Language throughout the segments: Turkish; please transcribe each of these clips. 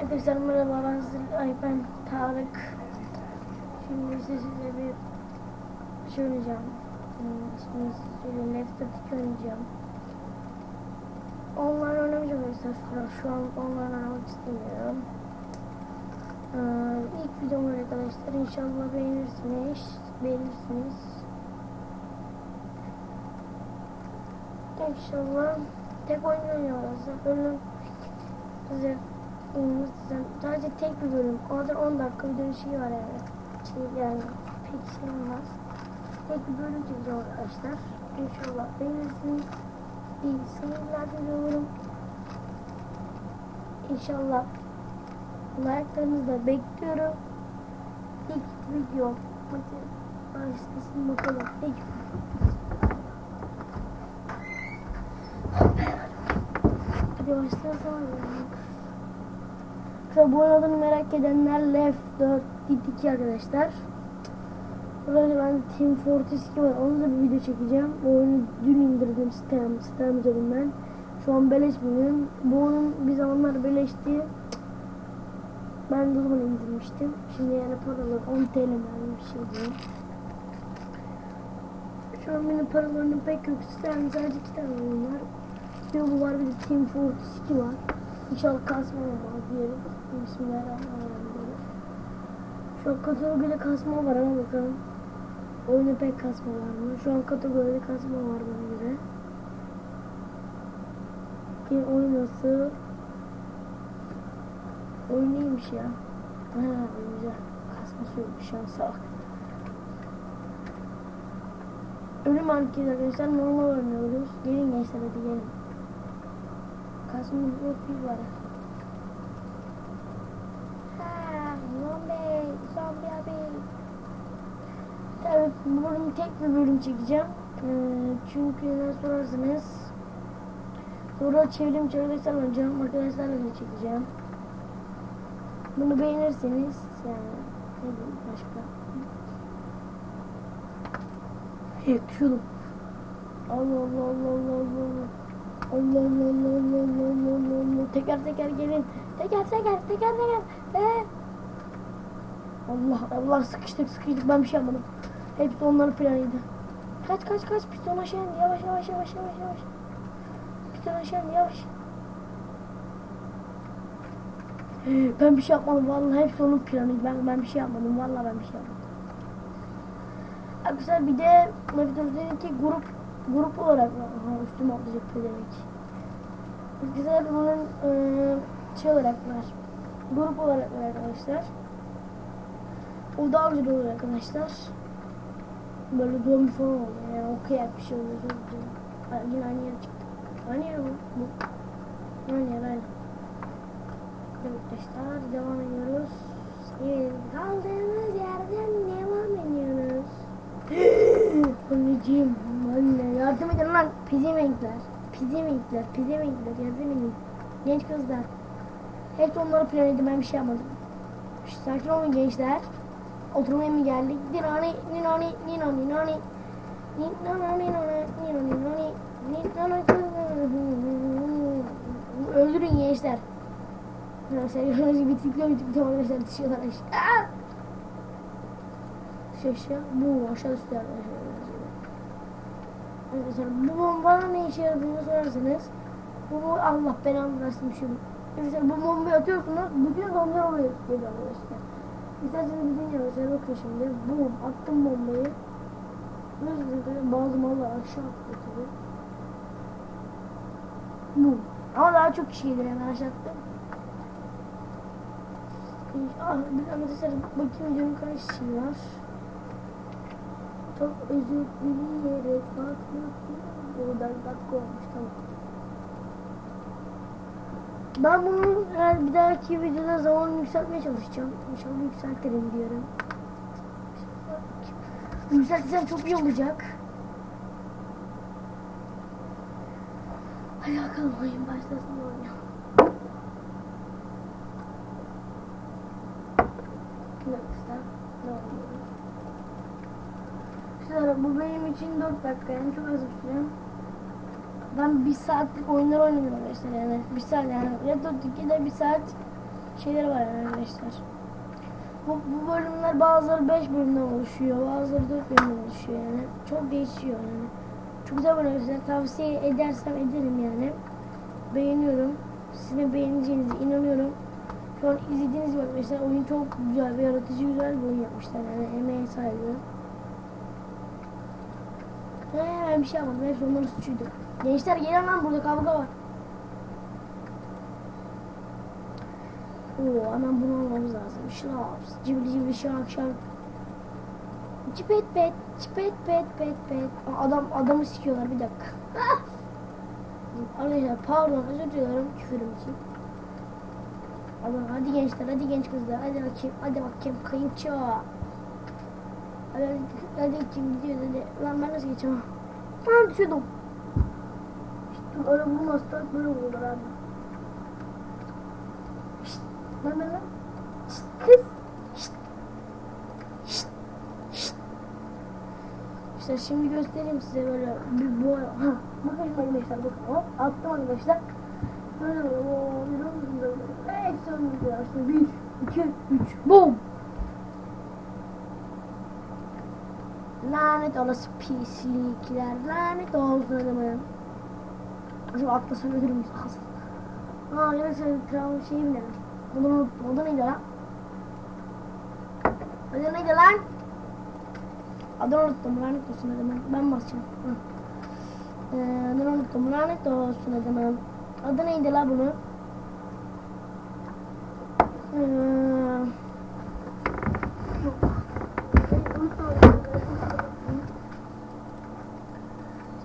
Arkadaşlar merhaba ben ay ben Tarık. Şimdi size bir şey oynayacağım. Hmm, İsmini söyleyeyim. Left Attack oynayacağım. Online oynamayacağım arkadaşlar. Şu- an online oynamak istemiyorum. Ee, ilk videom arkadaşlar. İnşallah beğenirsiniz. Beğenirsiniz. İnşallah tek oyun oynuyoruz. Bölüm size size sadece tek bir bölüm. Orada 10 dakika bir şey var yani. Şey yani pek şey olmaz. Tek bir bölüm çekeceğim arkadaşlar. İnşallah beğenirsiniz. İyi seyirler diliyorum. İnşallah like'larınızı da bekliyorum. İlk video. Başlasın bakalım. İlk Hadi başlasana. Tabi bu adını merak edenler Left 4 2 arkadaşlar. Burada ben Team Fortress 2 var. Onu da bir video çekeceğim. Bu oyunu dün indirdim Steam, Steam üzerinden. Şu an beleş bugün. Bu oyun bir zamanlar beleşti. Ben de o zaman indirmiştim. Şimdi yani paralar 10 TL mi bir şey diyor. Şu an benim paralarım pek yok. Steam sadece iki tane oyun var. Bir bu var bir de Team Fortress 2 var. İnşallah kasma olmaz diyelim. Şu an kategoride kasma var ama bakalım. Oyunda pek kasma var mı? Şu an kategoride kasma var bana göre. Ki oyun nasıl? Oyun neymiş ya? Ha güzel. Kasması yok şansa bak. Ölüm hareket arkadaşlar normal oynuyoruz. Gelin gençler hadi gelin. Kasmımız yok bir var. Ha, zombi, zombi abi. Evet, bu bölüm tek bir bölüm çekeceğim. Ee, çünkü neden sorarsanız sonra çevrim arkadaşlar oynayacağım. Arkadaşlarla da çekeceğim. Bunu beğenirseniz yani ne diyeyim başka. Allah Allah Allah Allah Allah. Allah Allah Allah Allah Allah Allah Allah Allah teker teker gelin teker teker teker teker ee? Allah Allah sıkıştık sıkıştık. Ben bir şey yapmadım. Hepsi onların planıydı. Kaç kaç kaç? Piston aşağı indi yavaş yavaş yavaş yavaş yavaş. Piston aşağı indi yavaş. Ben bir şey yapmadım. Vallahi hepsi onun planıydı ben, ben bir şey yapmadım. Vallahi ben bir şey yapmadım. Arkadaşlar bir de Mevlüt'ün ki grup grup olarak Aha, üstüme atlayacak pedemek. Güzel bunun e, şey olarak var. Grup olarak var arkadaşlar. O daha güzel olur arkadaşlar. Böyle zombi falan oluyor. Yani okuyak bir şey oluyor. Çok Yine aynı yere çıktı. Aynı yer bu. bu. Aynı yer aynı. Arkadaşlar devam ediyoruz. Evet, kaldığımız yerden devam ediyoruz. Anneciğim, anne yardım edin lan pizemenkler. Pizemenkler, pizemenkler yardım edin. Genç kızlar. Hep onları plan edin ben bir şey yapmadım. Sakin olun gençler. Oturmaya mı geldik? Ninani, ninani, ninani. Ninani. Öldürün gençler. Mesela gördüğünüz gibi tıklıyor tıklıyor arkadaşlar düşüyorlar aşağı. Şey şey bu aşağı üstü arkadaşlar. Arkadaşlar bu bomba ne işe yaradığını sorarsanız bu, bu Allah belanı versin bir şey. Mesela bu bombayı atıyorsunuz bütün zombiler oraya geliyor arkadaşlar. İsterseniz ya mesela bakın şimdi bum attım bombayı. Arkadaşlar bazı mallar aşağı tabii. Bum. Ama daha çok kişi gelir hemen aşağı attım. Ah, bir arkadaşlar bakayım diyorum kaç kişi var. Çok özür dileyerek bakmak Buradan dakika olmuş tamam. Ben bunu her bir dahaki videoda zaman yükseltmeye çalışacağım. İnşallah yükseltirim diyorum. Yükseltirsem çok iyi olacak. Hadi bakalım oyun başlasın devam ediyoruz. Arkadaşlar bu benim için 4 dakika yani çok az bir süre. Ben bir saatlik oyunlar oynuyorum arkadaşlar yani bir saat yani Red Dead 2'de bir saat şeyleri var yani arkadaşlar. Bu, bu bölümler bazıları 5 bölümden oluşuyor, bazıları 4 bölümden oluşuyor yani. Çok değişiyor yani. Çok güzel bölümler arkadaşlar. Tavsiye edersem ederim yani. Beğeniyorum. Sizin beğeneceğinize inanıyorum. Şu an izlediğiniz gibi arkadaşlar oyun çok güzel ve yaratıcı güzel bir oyun yapmışlar yani emeğe saygı. He, ben bir şey yapmadım. Hepsi onların suçuydu. Gençler gelin lan burada kavga var. Oo hemen bunu almamız lazım. Şlaps, cibili cibili şak şak. Cipet pet, cipet pet pet pet. Aa, Adam adamı sikiyorlar bir dakika. Arkadaşlar pardon özür dilerim küfürüm için. Adam hadi gençler hadi genç kızlar hadi bakayım hadi bakayım kayınço. Hadi hadi, kim gidiyor hadi. Lan ben nasıl geçeceğim? Lan düşüyordum. İşte öyle bulmazsa böyle olur abi. Lan. Şşt, kız. Şşt. Şşt. Şşt. İşte şimdi göstereyim size böyle bir boy. Ha, bakın arkadaşlar bakın hop attım arkadaşlar. Böyle böyle böyle? Evet sonunda işte bir, iki, üç, boom. Lanet olası pislikler, lanet olsun adamın. Acaba atlasam ölür müyüz? Aa yine senin travma şeyi bile. Bunu unuttum. O da neydi lan? Da neydi lan? Adını unuttum. Lanet olsun adamın. Ben basacağım. Hı. Ee, adını unuttum. Lanet olsun adamın. Adı neydi la bunu? Ee,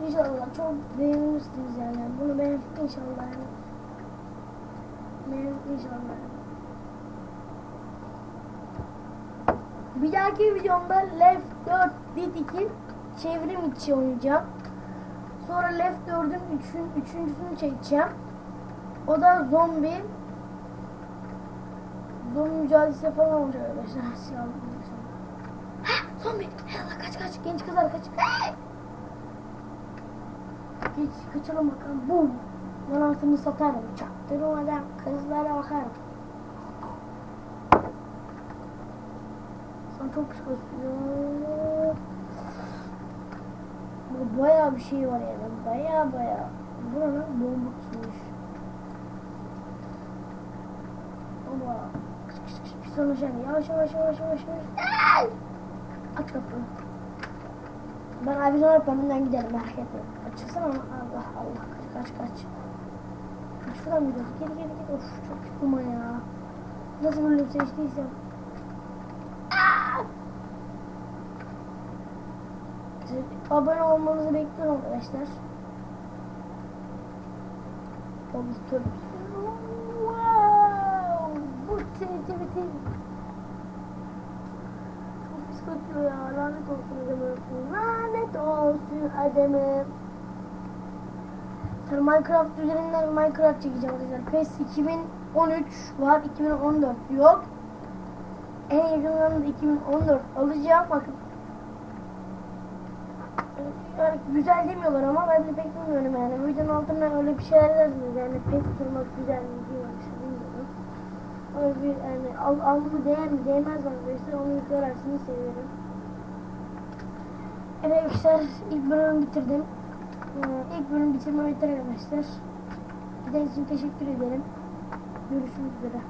İnşallah çok beğenirsiniz yani. Bunu beğen inşallah. Beğen inşallah. Bir dahaki videomda Left 4 Dead 2 çevrim içi oynayacağım. Sonra Left 4'ün üçün, üçüncüsünü çekeceğim. O da zombi. Zombi mücadelesi falan olacak arkadaşlar. Silahlı Hah, zombi. Allah kaç kaç. Genç kızlar kaç. Geç kaçalım bakalım. Bum. Ben altını satarım. Çaktırmadan kızlara bakarım. Çok. Bu bayağı bir şey var yani. Bayağı bayağı. Bu ne lan? Bomba tutmuş. Ama kış kış kış pis olacak. Yavaş yavaş yavaş yavaş yavaş. Aç kapıyı. Ben abi sonra önden gidelim merak etme. Açılsana Allah Allah kaç kaç kaç. Şuradan gidiyoruz. Geri geri geri. Of çok sıkıma ya. Nasıl bölüm seçtiysem. Aa! Siz Abone olmanızı bekliyorum arkadaşlar. Tabii. Wow! Bu TNT bitir. Çok pis ya. Lanet olsun adamı. Lanet olsun adamı. Sonra Minecraft üzerinden Minecraft çekeceğim arkadaşlar. PES 2013 var. 2014 yok. En yakın zamanda 2014 alacağım. Bakın. Yani güzel demiyorlar ama ben de pek bilmiyorum yani. Videonun altından öyle bir şeyler yazmıyor. Yani pek durmak güzel mi diyor. işte bilmiyorum. Öyle bir yani al, al mı değer mi değmez mi arkadaşlar onu sorarsınız sevinirim. Evet arkadaşlar ilk bölümü bitirdim. Ee, ilk bölüm bitirme bitir arkadaşlar. Bir için teşekkür ederim. Görüşmek üzere.